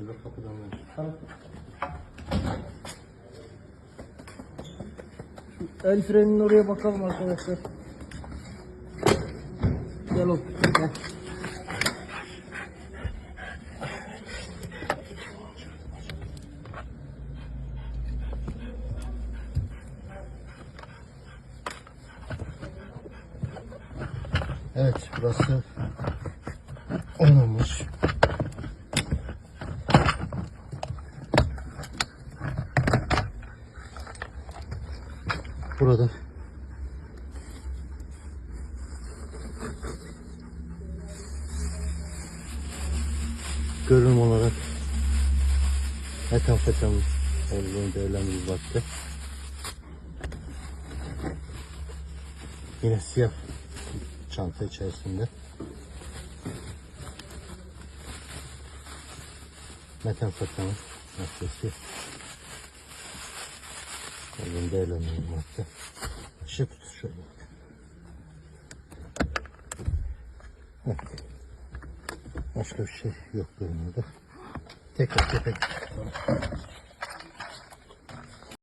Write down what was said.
Şurada kapıdan ver. El freninin oraya bakalım arkadaşlar. Gel oğlum. Gel. Evet burası oynamış. Burada görünüm olarak metanfetamın olduğunu değerlendirilmekte. Yine siyah çanta içerisinde. Metanfetamın maddesi olduğunu değerlendirilmekte. Işık şöyle. Evet. Başka bir şey yok durumda. Tekrar tepek.